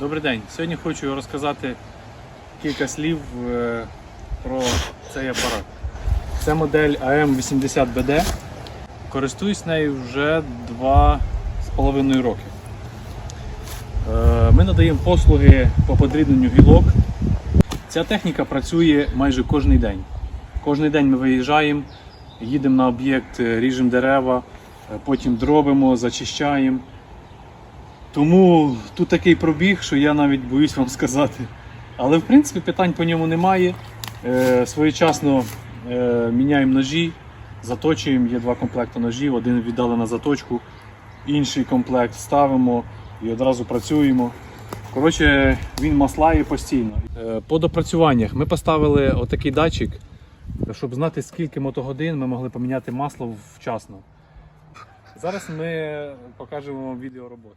Добрий день. Сьогодні хочу розказати кілька слів е, про цей апарат. Це модель AM80BD. Користуюсь нею вже 2,5 роки. Е, Ми надаємо послуги по подрібненню гілок. Ця техніка працює майже кожен день. Кожен день ми виїжджаємо, їдемо на об'єкт, е, ріжемо дерева, потім дробимо, зачищаємо. Тому тут такий пробіг, що я навіть боюсь вам сказати. Але в принципі питань по ньому немає. Е, своєчасно е, міняємо ножі, заточуємо. Є два комплекти ножів, один віддали на заточку, інший комплект ставимо і одразу працюємо. Коротше, він маслає постійно. Е, по допрацюваннях ми поставили отакий датчик, щоб знати, скільки мотогодин ми могли поміняти масло вчасно. Зараз ми покажемо вам відео роботи.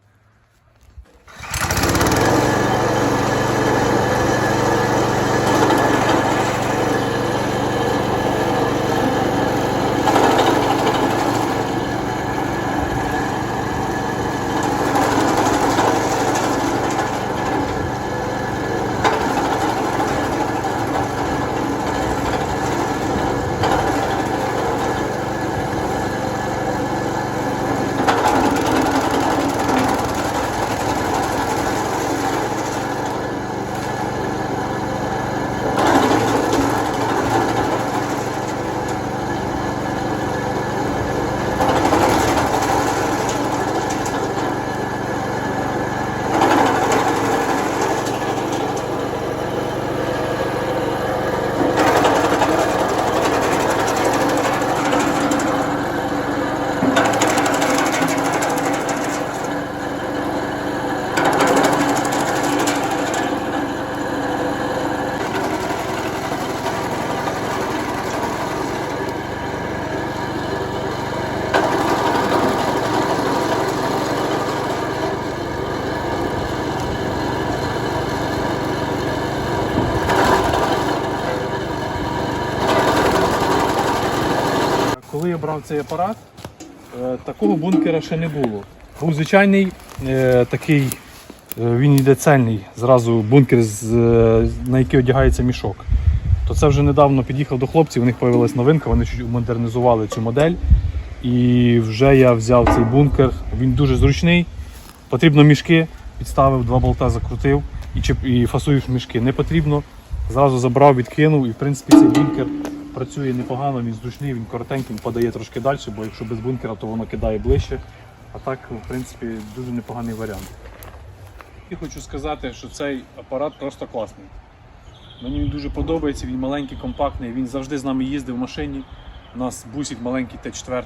Коли я брав цей апарат, е, такого бункера ще не було. Був звичайний е, такий, е, він йде цельний, зразу бункер, на який одягається мішок. То це вже недавно під'їхав до хлопців, у них з'явилася новинка, вони модернізували цю модель. І вже я взяв цей бункер. Він дуже зручний. Потрібно мішки, підставив, два болта закрутив і, і фасуєш мішки. Не потрібно. Зразу забрав, відкинув і в принципі цей бункер працює непогано, він зручний, він коротенький, він подає трошки далі, бо якщо без бункера, то воно кидає ближче. А так, в принципі, дуже непоганий варіант. І хочу сказати, що цей апарат просто класний. Мені він дуже подобається, він маленький, компактний, він завжди з нами їздив в машині. У нас бусик маленький Т4.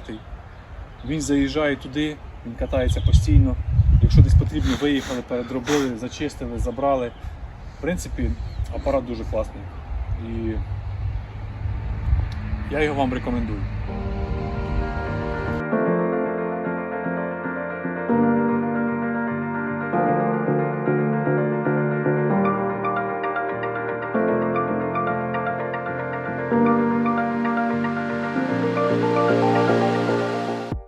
Він заїжджає туди, він катається постійно. Якщо десь потрібно, виїхали, передробили, зачистили, забрали. В принципі, апарат дуже класний. І я його вам рекомендую.